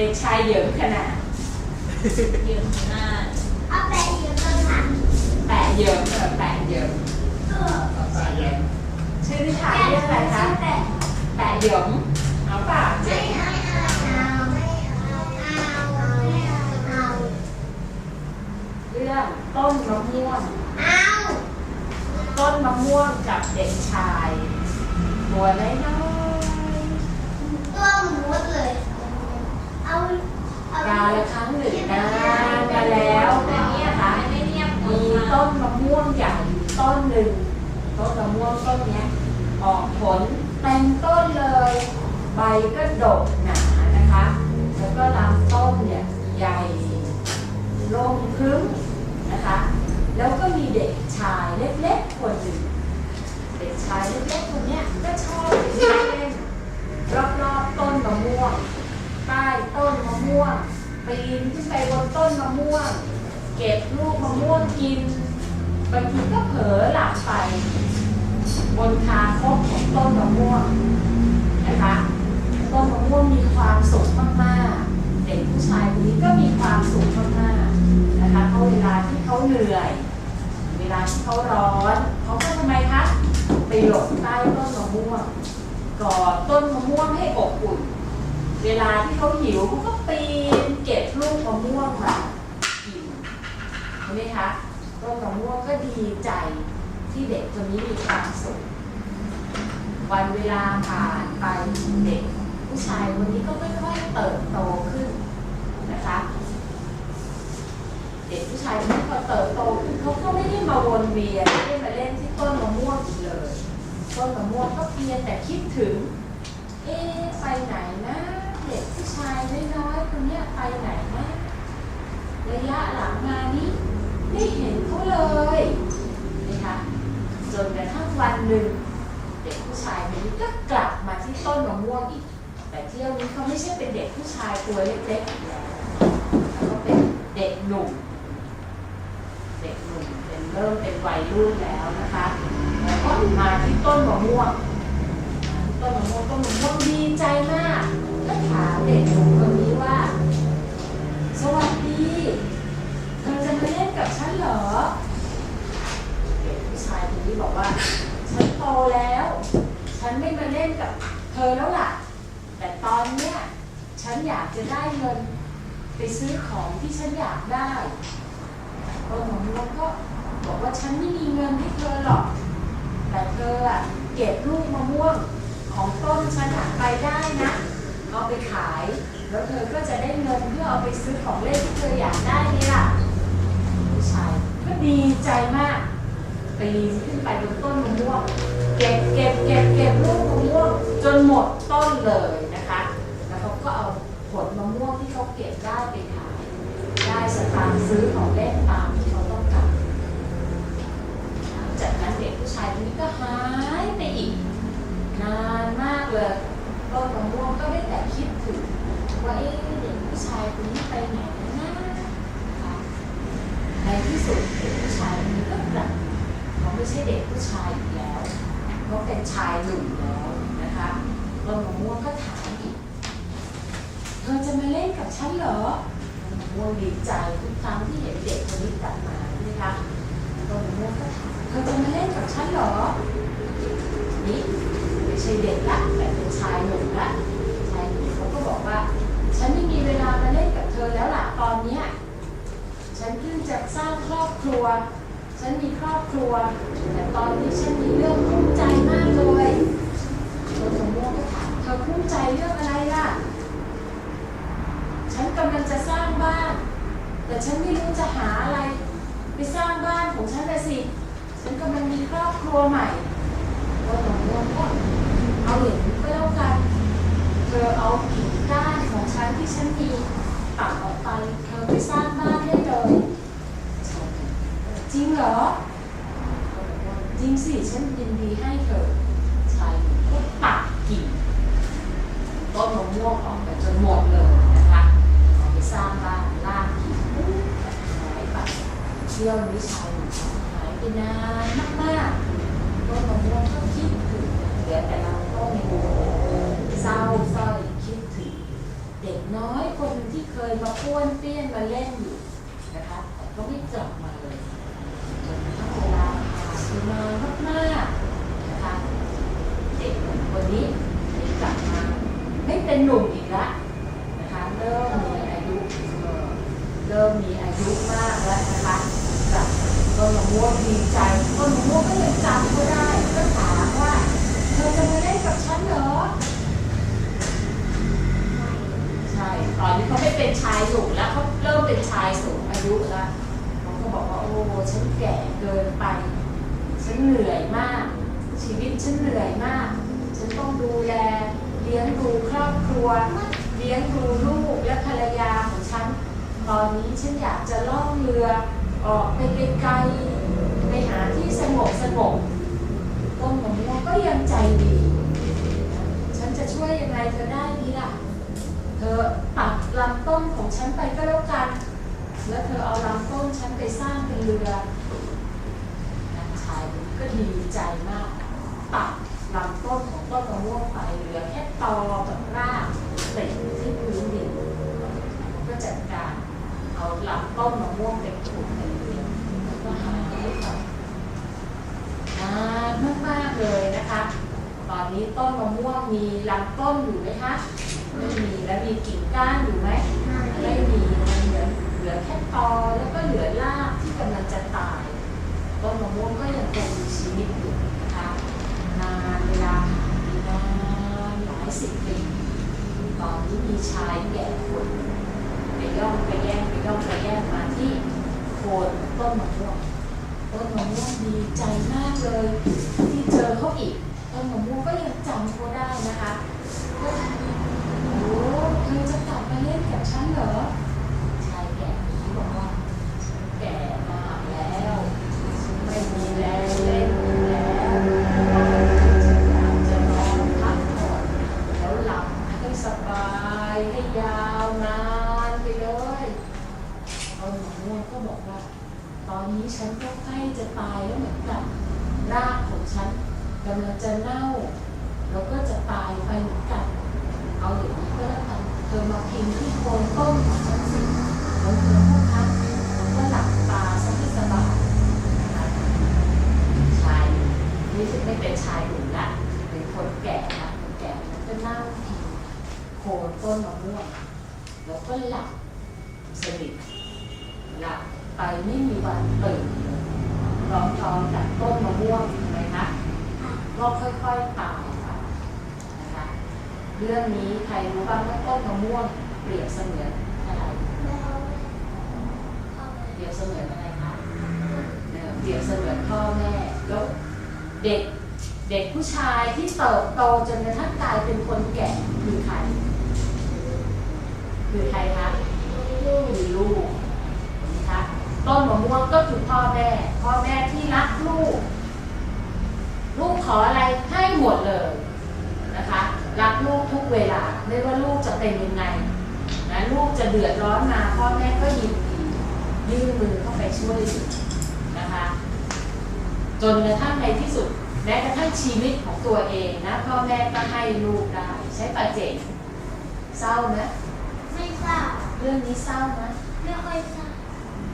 ด็กชายเหยิงขนาดยืมหน้าเอาแปะอยู่ตรงหลังแปะเหยิงเออแปะเหยิงเออตาแยงชื่อนิทานเรื่องอะไรคะแปะแปะเหยิงเอาเปล่าไม่เจ๊เอาเอาไม่เอาเอาไม่เอาเอาเรื่องต้นมะม่วงเอาต้นมะม่วงกับเด็กชาย ตัวน้อยตัวหมูเลยเอาเอาๆ กาละครั้งหนึ่งนานมาแล้วนี้ยนะค่ะมีต้นมะม่วงใหญ่ต้นหนึ่งต้นมะม่วงต้นนี้ออกผลเต็มต้นเลย ใบก็ดกหนานะคะ แล้วก็ลำต้นเนี่ยใหญ่ลงครึ้มนะคะ แล้วก็มีเด็กชายเล็กๆคนหนึ่งเด็กชายเล็กๆคนเนี้ยก็ชอบไปวิ่งเล่นรอบๆต้นมะม่วง ใต้ต้นมะม่วงปีนขึ้นไปบนต้นมะม่วง เก็บลูกมะม่วงกินบางทีก็เผลอหลับไป บนคาคบของต้นมะม่วงนะคะต้นมะม่วงมีความสุขมากๆ เด็กผู้ชายคนนี้ก็มีความสุขมากๆนะคะเพราะเวลาที่เขาเหนื่อย เวลาที่เขาร้อนเขาก็ทำไมคะไปหลบใต้ต้นมะม่วงกอดต้นมะม่วงให้อบอุ่น เวลาที่เขาหิวเขาก็ปีนเก็บลูกมะม่วงมากินเห็นไหมคะต้นมะม่วงก็ดีใจที่เด็กคนนี้มีความสุขวันเวลาผ่านไปเด็ก ผู้ชายคนนี้ก็ค่อยๆเติบโตขึ้นนะคะเด็กผู้ชายคนนี้พอเติบโตขึ้นเขาก็ไม่ได้มาวนเวียนไม่ได้มาเล่นที่ต้นมะม่วงอีกเลยต้นมะม่วงก็เพียงแต่คิดถึง เอ๊ะไปไหนนะ เด็กผู้ชายน้อยๆคนเนี้ย ไปไหนนะระยะหลังมานี้ไม่เห็นเขาเลยนะคะจนกระทั่งวันหนึ่งเด็กผู้ชายคนนี้ก็กลับมาที่ต้นมะม่วงอีก แต่เที่ยวนี้เขาไม่ใช่เป็นเด็กผู้ชายตัวเล็กๆอีกแล้วแล้วก็เป็นเด็กหนุ่มเด็กหนุ่มเป็นเริ่มเป็นวัยรุ่นแล้วนะคะแล้วก็มาที่ต้นมะม่วงต้นมะม่วงต้นมะม่วงดีใจมาก ผู้ชายคนนี้บอกว่า ฉันโตแล้ว ฉันไม่มาเล่นกับเธอแล้วล่ะ แต่ตอนเนี้ยฉันอยากจะได้เงิน ไปซื้อของที่ฉันอยากได้ต้นมะม่วงก็บอกว่าฉันไม่มีเงินให้เธอหรอก แต่เธออะเก็บลูกมะม่วงของต้นฉันไปได้นะเอาไปขาย แล้วเธอก็จะได้เงินเพื่อเอาไปซื้อของเล่นที่เธออยากได้นี่ล่ะผู้ชายก็ดีใจมาก ปีนขึ้นไปบนต้นมะม่วงเก็บเก็บเก็บเก็บลูกมะม่วงจนหมดต้นเลยนะคะ แล้วเขาก็เอาผลมะม่วงที่เขาเก็บได้ไปขายได้สตางค์ซื้อของเล่นตามที่เขาต้องการหลังจากนั้นเด็กผู้ชายคนนี้ก็หายไปอีกนานมากเลยต้นมะม่วงก็ได้แต่คิดถึงว่าเอ๊ะเด็กผู้ชายคนนี้ไปไหนนะนะคะในที่สุดเด็กผู้ชายคนนี้ ไม่ใช่เด็กผู้ชายอีกแล้วเขาเป็นชายหนุ่มแล้วนะคะต้นมม่วงก็ถามอีก เธอจะมาเล่นกับฉันเหรอต้นมม่วงดีใจทุกครั้งที่เห็นเด็กคนนี้กลับมาใช่ไหมคะต้นมม่วงก็ถามเธอจะมาเล่นกับฉันเหรอ นี่ไม่ใช่เด็กละแต่เป็นชายหนุ่มละชายหนุ่มเขาก็บอกว่า ฉันไม่มีเวลามาเล่นกับเธอแล้วล่ะตอนเนี้ยฉันเพิ่งจะสร้างครอบครัว ฉันมีครอบครัว แต่ตอนนี้ฉันมีเรื่องคุ้มใจมากเลยต้นมม่วงก็ถามเธอคุ้มใจเรื่องอะไรล่ะ ฉันกำลังจะสร้างบ้าน แต่ฉันไม่รู้จะหาอะไร ไปสร้างบ้านของฉันเลยสิ ฉันกำลังมีครอบครัวใหม่ต้นมะม่วงก็เอาอย่างนี้ก็แล้วกัน เธอเอากิ่งก้านของฉันที่ฉันมีตัดออกไป เธอไปสร้างบ้านได้เลย จริงเหรอ จริงสิฉันยินดีให้เธอชายหนุ่มก็ตัดกิ่งต้นมะม่วงออกไปจนหมดเลยนะคะเอาไปสร้างบ้านลากกิ่งปุ๊บหายไปเที่ยวนี้ชายหนุ่มหายไปนานมากๆต้นมะม่วงก็คิดถึงเหลือแต่ลำต้นในหัวเศร้าสร้อยคิดถึง เด็กน้อยคนที่เคยมาป้วนเปี้ยนมาเล่นอยู่นะคะแต่ก็ไม่กลับมาเลยจนกระทั่งเวลาผ่านไปนานมากๆนะคะเด็กคนนี้ได้กลับมาไม่เป็นหนุ่มอีกละนะคะเริ่มมีอายุเอ่อเริ่มมีอายุมากแล้วนะคะกลับต้นมะม่วงดีใจต้นมะม่วงก็ยังจำเขาได้ก็ถามว่าเธอจะมาเล่นกับฉันเหรอ ใช่ ตอนนี้เขาไม่เป็นชายหนุ่มแล้วเขาเริ่มเป็นชายสูงอายุแล้วเขาก็บอกว่าโอ้ฉันแก่เกินไป ฉันเหนื่อยมาก ชีวิตฉันเหนื่อยมาก ฉันต้องดูแลเลี้ยงดูครอบครัว เลี้ยงดูลูกและภรรยาของฉัน ตอนนี้ฉันอยากจะล่องเรือออกไปไกลๆไปหาที่สงบสงบต้นมะม่วงก็ยังใจดี ฉันจะช่วยยังไงเธอได้ดีล่ะ เธอตัดลำ ต้นของฉันไปก็แล้วกัน แล้วเธอเอาลำต้นฉันไปสร้างเป็นเรือ นางชายก็ดีใจมาก ตัดลำต้นของต้นมะม่วงไปเหลือแค่ตอกับรากติดอยู่ที่พื้นดินก็จัดการเอาลำต้นมะม่วงไปปลูกในเรือนแล้วก็หายไปนานมากๆเลยนะคะ ตอ นี้ต้นมะม่วงมีลำต้นอยู่ไหมคะไม่มีแล้วมีกิ่งก้านอยู่ไหมไม่มีมันเหลือเหลือแค่ตอแล้วก็เหลือรากที่กำลังจะตายต้นมะม่วงก็ยังคงมีชีวิตอยู่นะคะนานเวลาผ่านไปนานหลายสิบปีตอนนี้มีชายแก่คนไปย่องไปแย่งไปย่องไปแย่งมาที่โคนต้นมะม่วงต้นมะม่วงดีใจมากเลย ที่เจอเขาอีก ต้นมะม่วงก็ยังจำเขาได้นะคะโอ้เธอจะกลับมาเล่นกับฉันเหรอชายแก่ผีบอกว่าฉันแก่มากแล้วฉันไม่มีแรงเล่นแล้วฉันอยากจะนอนพักผ่อนแล้วหลับให้สบายให้ยาวนานไปเลยต้นมะม่วงก็บอกว่า ตอนนี้ฉันก็ใกล้จะตายแล้วเหมือนกันรากของฉัน กำลังจะเน่าแล้วก็จะตายไปเหมือนกัน เอาอย่างนี้ก็แล้วกันเธอมาพิงที่โคนต้นของฉันสิแล้วเธอก็พักแล้วก็หลับตาซะให้สบายชายนี่จะไม่เป็นชายหนุ่มละเป็นคนแก่ละคนแก่มันก็นั่งพิงโคนต้นมะม่วงแล้วก็หลับสนิทหลับไปไม่มีวันตื่นรองท้องจากต้นมะม่วงเห็นไหมคะ ก็ค่อยๆตายไปนะคะเรื่องนี้ใครรู้บ้างว่าต้นมะม่วงเปรียบเสมือนอะไรเปรียบเสมือนอะไรคะเออเปรียบเสมือนพ่อแม่แล้วเด็กเด็กผู้ชายที่เติบโตจนกระทั่งกลายเป็นคนแก่คือใคร คือใครคะคือลูกนะคะต้นมะม่วงก็คือพ่อแม่ พ่อแม่ที่รักลูก ลูกขออะไรให้หมดเลยนะคะรักลูกทุกเวลาไม่ว่าลูกจะเป็นยังไงนะลูกจะเดือดร้อนมาพ่อแม่ก็ยินดียื่นมือเข้าไปช่วยเหลือนะคะ จนกระทั่งในที่สุดแม้กระทั่งชีวิตของตัวเองนะพ่อแม่ก็ให้ลูกได้ใช้ปัจเจกเศร้าไหมไม่ทราบเรื่องนี้เศร้าไหมไม่ค่อยทราบ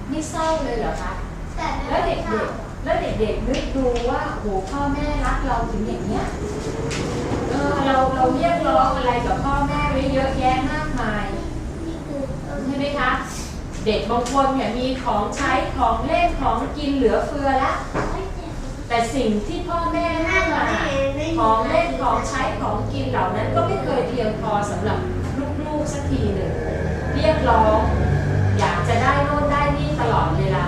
ไม่เศร้าเลยเหรอคะแต่ไม่แล้วค่อเด็ยทรากบๆ แล้วเด็กๆนึกดูว่าโอ้โหพ่อแม่รักเราถึงอย่างเนี้ยเออเราเราเรียกร้องอะไรกับพ่อแม่ไว้เยอะแยะมากมายใช่ไหมคะ เด็กบางคนเนี่ยมีของใช้ของเล่นของกินเหลือเฟือละแต่สิ่งที่พ่อแม่ให้มาของเล่นของใช้ของกินเหล่านั้นก็ไม่เคยเพียงพอสำหรับลูกๆสักทีหนึ่งเรียกร้อง อยากจะได้โน่นได้นี่ตลอดเวลา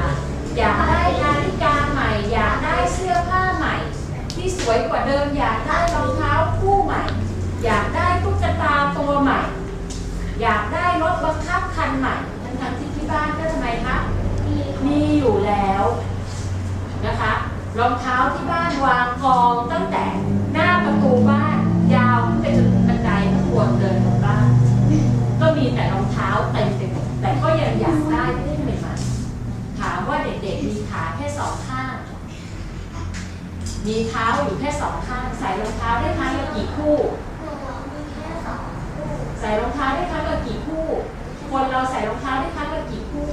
อยากได้นาฬิกาใหม่ อยากได้เสื้อผ้าใหม่ ที่ส วยกว่าเดิม อยากได้รองเท้าคู่ใหม่ อยากได้ตุ๊กตาตัวใหม่ อยากได้รถบังคับคันใหม่ทั้งๆที่ที่บ้านก็ทำไมคะมีมีอยู่แล้วนะคะรองเท้าที่บ้านวางกองตั้ มีเท้าอยู่แค่สองข้าง ใส่รองเท้าได้ครั้งละกี่คู่ตัวมีแค่สองคู่ใส่รองเท้าได้ครั้งละกี่คู่แค่คนเราใส่รองเท้าได้ครั้งละกี่คู่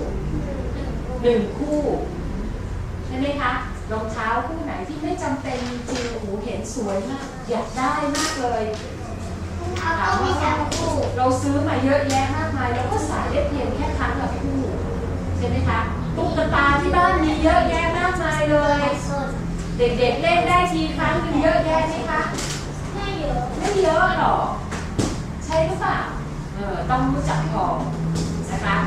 หนึ่งคู่ใช่ไหมคะรองเท้าคู่ไหนที่ไม่จำเป็นจริงๆโอ้โหเห็นสวยมาก อยากได้มากเลยเอาก็มีสามคู่เราซื้อมาเยอะแยะมากมายเราก็ใส่ได้เพียงแค่ครั้งละคู่ใช่ไหมคะตุ๊กตาที่บ้านมีเยอะแยะมากมายเลย สด เด็กๆเล่นได้ทีครั้งหนึงเยอะแยะไหมคะไม่เยอะไม่เยอะหรอกใช่หรือเปล่าเออต้องรู้จักพอนะคะ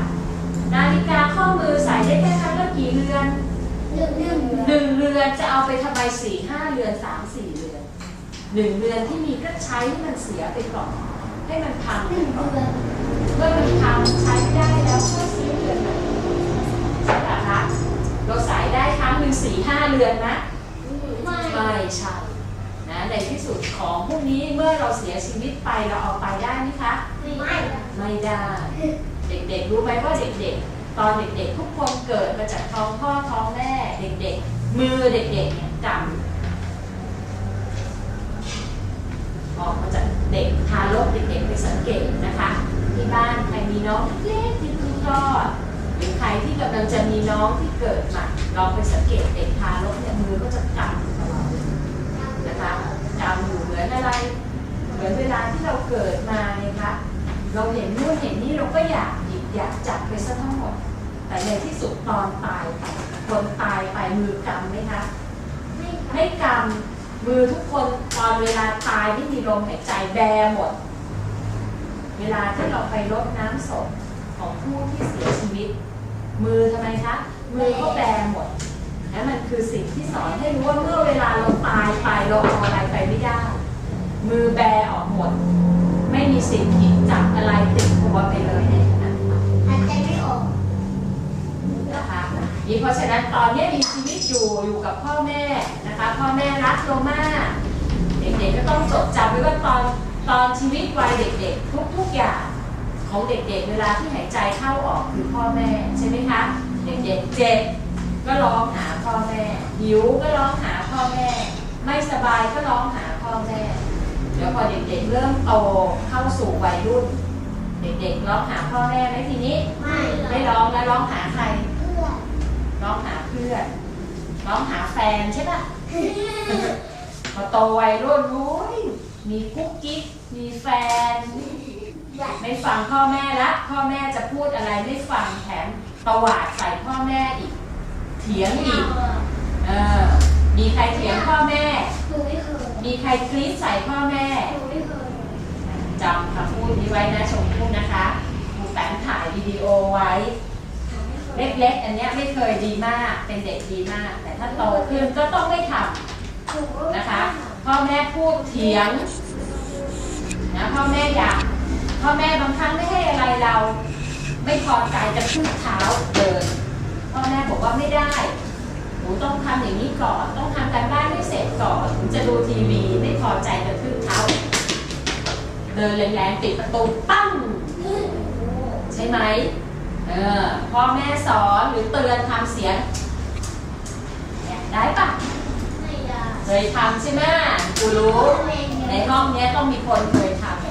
นาฬิกาข้อมือใส่ได้แค่ครั้งละกี่เรือนหนึ่งหนึ่งหนึ่งเรือนจะเอาไปทำไมสี่ห้าเรือนสามสี่เรือนหนึ่งเรือนที่มีก็ใช้ให้มันเสียไปก่อนให้มันพังหไปนึ่งก่อนเดือนเมื่อมันพังใช้ไม่ได้แล้วก็ซื้อเรือนใหม่ใช่ปะคะเราใส่ได้ครั้งหนึ่งสี่ห้าเรือนนะ ไม่ ไม่ใช่นะในที่สุดของพวกนี้เมื่อเราเสียชีวิต ไปเราเอาไปได้ไหมคะ ไม่ไม่ได้ เด็กๆรู้ไหมว่าเด็กๆ ตอนเด็กๆทุกคนเกิดมาจากท้องพ่อท้องแม่ เด็กๆ มือเด็กๆเนี่ยกำออกมาจากเด็กทารกเด็กๆไปสังเกตนะคะ ที่บ้านใครมีน้องเล็กๆที่เพิ่งคลอดหรือใครที่กำลังจะมีน้องที่เกิดใหม่ลองไปสังเกตเด็กทารกเนี่ยมือก็จะกำตลอดเลยนะคะกำอยู่เหมือนอะไร เหมือนเวลาที่เราเกิดมาเนี่ยคะ เราเห็นนู่นเห็นนี่เราก็อยากหยิบอยากจับไป ซะทั้งหมด แต่ในที่สุดตอนตายคนตายไปมือกำไหมคะไม่ไม่กำมือทุกคนตอนเวลาตายไม่มีลมหายใจแบหมด เวลาที่เราไปรดน้ำศพของผู้ที่เสียชีวิต มือทำไมคะ มือก็แบหมดและมันคือสิ่งที่สอนให้รู้ว่าเมื่อเวลาเราตายไปเราเอาอะไรไปไม่ได้ มือแบออกหมด ไม่มีสิ่งหยิบจับอะไรติดตัวไปเลย นะคะนี่เพราะฉะนั้นตอนนี้มีชีวิตอยู่อยู่กับพ่อแม่นะคะ พ่อแม่รักเรามากเด็กๆก็ต้องจดจำไว้ว่าตอนตอนชีวิตวัยเด็กๆ ทุกๆอย่างของเด็กๆ เวลาที่หายใจเข้าออกคือพ่อแม่ใช่ไหมคะเด็กๆเจ็บก็ร้องหาพ่อแม่หิวก็ร้องหาพ่อแม่ ไม่สบายก็ร้องหาพ่อแม่เดี๋ยวพอเด็กๆเริ่มโตเข้าสู่วัยรุ่น เด็กๆร้องหาพ่อแม่ไหมทีนี้ ไม่ไม่ร้องแล้วร้องหาใครเพื่อน ร้องหาเพื่อนร้องหาแฟนใช่ปะพอโตวัยรุ่นรู้ยมีกุ๊กกิ๊กมีแฟน ไม่ฟังพ่อแม่ละพ่อแม่จะพูดอะไรไม่ฟังแถมประวาดใส่พ่อแม่อีก เถียงอีกเออมีใครเถียงพ่อแม่ หนูไม่เคยมีใครกรี๊ดใส่พ่อแม่หนูไม่เคยจำคำพูดนี้ไว้นะชมพู่นะคะครูแปมถ่ายวิดีโอไว้ เล็กๆ อันเนี้ยไม่เคยดีมาก เป็นเด็กดีมาก แต่ถ้าโตขึ้นก็ต้องไม่ทำนะคะ พ่อแม่พูดเถียงนะพ่อแม่อยากพ่อแม่บางครั้งไม่ให้อะไรเรา ไม่พอใจจะขึ้นเท้าเดินพ่อแม่บอกว่าไม่ได้หนูต้องทำอย่างนี้ก่อน ต้องทำการบ้านให้เสร็จก่อนถึงจะดูทีวีไม่พอใจจะขึ้นเท้าเดินแรงๆปิดประตูปั้งใช่ไหม เออพ่อแม่สอนหรือเตือนทำเสียงเนี่ยได้ปะไม่ได้เคยทำใช่ไหมกูรู้ ในห้องเนี้ยต้องมีคนเคยทำเ